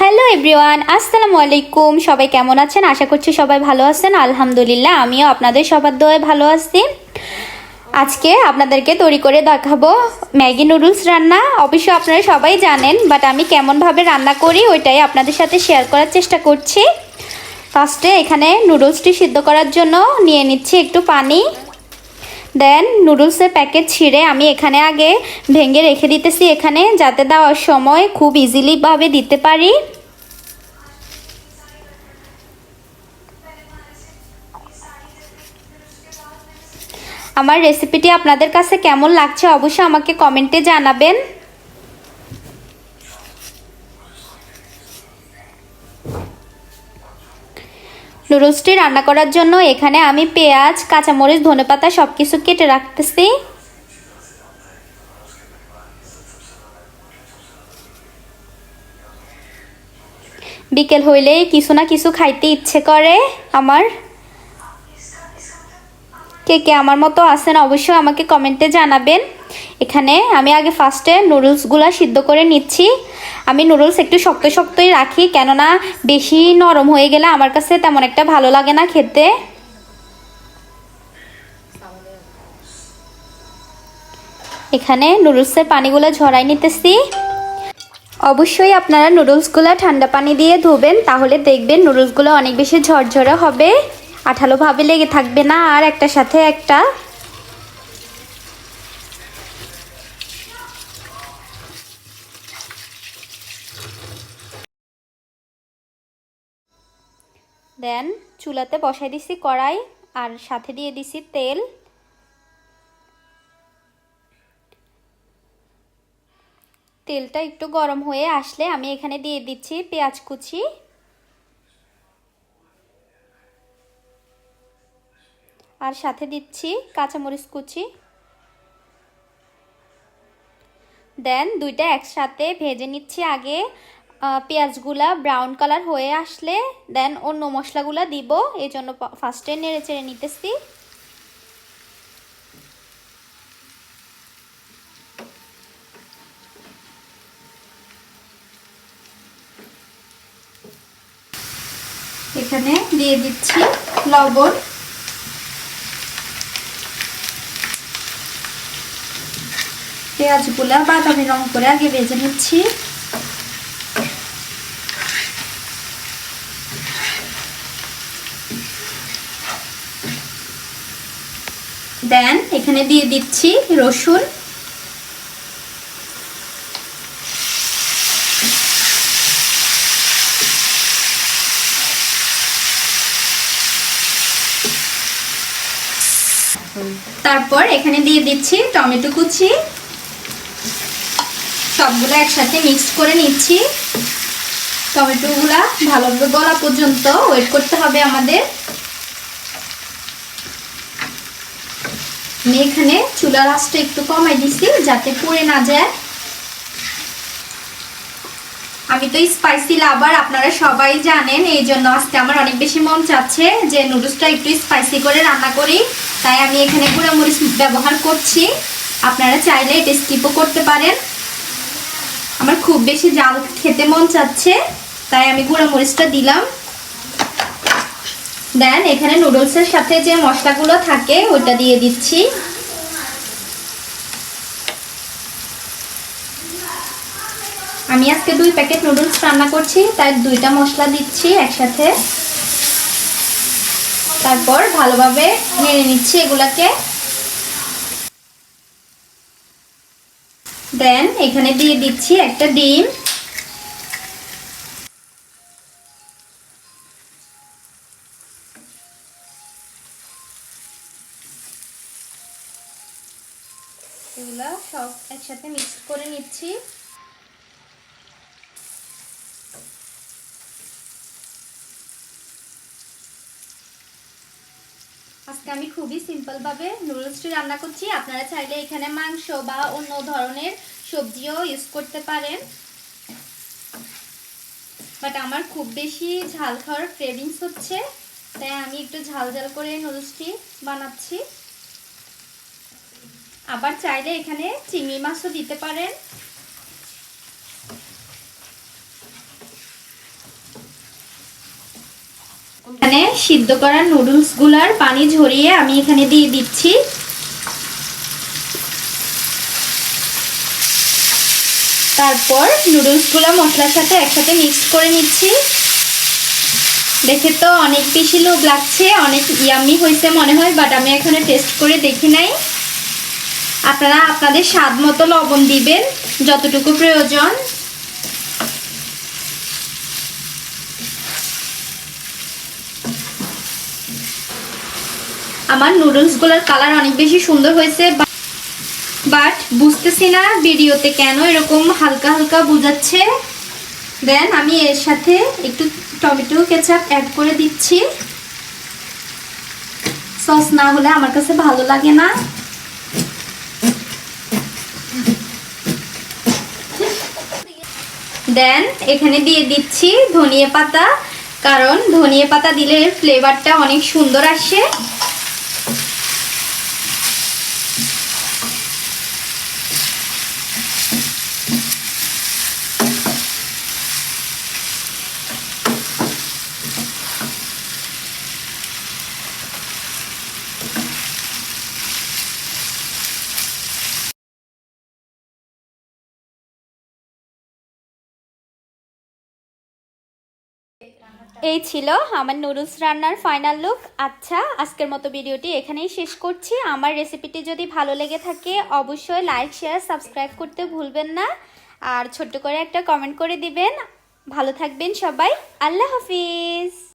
Hello everyone, আসসালামু আলাইকুম। সবাই কেমন আছেন? আশা করছি সবাই ভালো আছেন। আলহামদুলিল্লাহ, আমিও আপনাদের সবার দোয়ে ভালো আছি। আজকে আপনাদেরকে তৈরি করে দেখাবো ম্যাগি নুডলস রান্না। অবশ্য আপনারা সবাই জানেন বাট আমি কেমনভাবে রান্না করি ওইটাই আপনাদের সাথে শেয়ার করার চেষ্টা করছি। ফার্স্টে এখানে নুডলসটি সিদ্ধ করার জন্য নিয়ে নিচ্ছি একটু পানি। দেন নুডলসের প্যাকেট ছিঁড়ে আমি এখানে আগে ভেঙে রেখে দিতেছি এখানে, যাতে দেওয়ার সময় খুব ইজিলিভাবে দিতে পারি। আমার রেসিপিটি আপনাদের কাছে কেমন লাগছে অবশ্যই আমাকে কমেন্টে জানাবেন। নুডলসটি রান্না করার জন্য এখানে আমি পেঁয়াজ, কাঁচামরিচ, ধনেপাতা সব কিছু কেটে রাখতেছি। বিকেল হইলেই কিছু না কিছু খাইতে ইচ্ছে করে আমার। কে কে আমার মতো আছেন অবশ্যই আমাকে কমেন্টে জানাবেন। এখানে আমি আগে ফার্স্টে নুডলসগুলো সিদ্ধ করে নিচ্ছি। আমি নুডলস একটু শক্ত শক্তই রাখি, কেননা বেশি নরম হয়ে গেলে আমার কাছে তেমন একটা ভালো লাগে না খেতে। এখানে নুডলসের পানিগুলো ঝরাই নিতেছি। অবশ্যই আপনারা নুডলসগুলো ঠান্ডা পানি দিয়ে ধুবেন, তাহলে দেখবেন নুডলসগুলো অনেক বেশি ঝরঝরে হবে। আঠালোভাবে লেগে থাকবে না, আর একটা সাথে একটা। দেন চুলাতে বসাই দিছি কড়াই আর সাথে দিয়ে দিছি তেল। তেলটা একটু গরম হয়ে আসলে আমি এখানে দিয়ে দিচ্ছি পেঁয়াজ কুচি। আর সাথে দিচ্ছি কাঁচামরিচ কুচি। দেন দুইটা একসাথে ভেজে নিচ্ছি আগে। পেঁয়াজগুলা ব্রাউন কালার হয়ে আসলে দেন অন্য মশলাগুলা দিব। এই জন্য ফার্স্টে নেড়ে চেড়ে নিতেছি। এখানে দিয়ে দিচ্ছি লবণ। পেঁয়াজগুলা বাদামি রং করে আগে ভেজে নিচ্ছি। দেন, এখানে দিয়ে দিচ্ছি রসুন। তারপর এখানে দিয়ে দিচ্ছি টমেটো কুচি। সবগুলো একসাথে মিক্সড করে নিচ্ছি। টমেটোগুলা ভালোভাবে গলা পর্যন্ত ওয়েট করতে হবে আমাদের। আমি এখানে চুলার আঁচটা একটু কমাই দিছি যাতে পুড়ে না যায়। আমি তো স্পাইসি লাভার আপনারা সবাই জানেন এই জন্য আজকে আমার অনেক বেশি মন চাচ্ছে যে নুডলসটা একটু স্পাইসি করে রান্না করি। তাই আমি এখানে মরিচ ব্যবহার করছি। আপনারা চাইলে এটা স্কিপও করতে পারেন। আমার খুব বেশি জাল খেতে মন চাচ্ছে, তাই আমি মরিচটা দিলাম। দেন এখানে নুডলসের সাথে যে মশলাগুলো থাকে, ওইটা দিয়ে দিচ্ছি। আমি আজকে দুই প্যাকেট নুডলস রান্না করছি তাই দুইটা মশলা দিচ্ছি একসাথে। তারপর ভালোভাবে নেড়ে নিচ্ছি এগুলাকে। দেন এখানে দিয়ে দিচ্ছি একটা ডিম। এগুলা সব একসাথে মিক্স করে নিচ্ছি। আজকে আমি খুবই সিম্পলভাবে নুডলসটি রান্না করছি। আপনারা চাইলে এখানে মাংস বা অন্য ধরনের সবজিও ইউজ করতে পারেন। বাট আমার খুব বেশি ঝাল খাওয়ার ক্রেভিংস হচ্ছে, তাই আমি একটু ঝাল ঝাল করে নুডলসটি বানাচ্ছি। আবার চাইলে এখানে চিংড়ি মাছও দিতে পারেন। এখানে সিদ্ধ করা নুডলসগুলার পানি ঝরিয়ে আমি এখানে দিয়ে দিচ্ছি। তারপর নুডলসগুলো মশলার সাথে একসাথে মিক্স করে নিচ্ছি। দেখে তো অনেক বেশি লোভ লাগছে, অনেক ইয়ামি হয়েছে মনে হয়, বাট আমি এখানে টেস্ট করে দেখি নাই। আপনারা আপনাদের স্বাদ মতো লবণ দিবেন, যতটুকু প্রয়োজন। আমার নুডলসগুলোর কালার অনেক বেশি সুন্দর হয়েছে বাট বুঝতেছি না ভিডিওতে কেন এরকম হালকা হালকা বুঝাচ্ছে। দেন আমি এর সাথে একটু টমেটো কেচাপ অ্যাড করে দিচ্ছি। সস না হলে আমার কাছে ভালো লাগে না। দেন এখানে দিয়ে দিচ্ছি ধনিয়া পাতা। কারণ ধনিয়া পাতা দিলে ফ্লেভারটা অনেক সুন্দর আসে। এই ছিল আমার নুডলস রান্নার ফাইনাল লুক আচ্ছা আজকের মতো ভিডিওটি এখানেই শেষ করছি। আমার রেসিপিটি যদি ভালো লেগে থাকে, অবশ্যই লাইক শেয়ার সাবস্ক্রাইব করতে ভুলবেন না। আর ছোট্ট করে একটা কমেন্ট করে দিবেন। ভালো থাকবেন সবাই। আল্লাহ হাফিজ।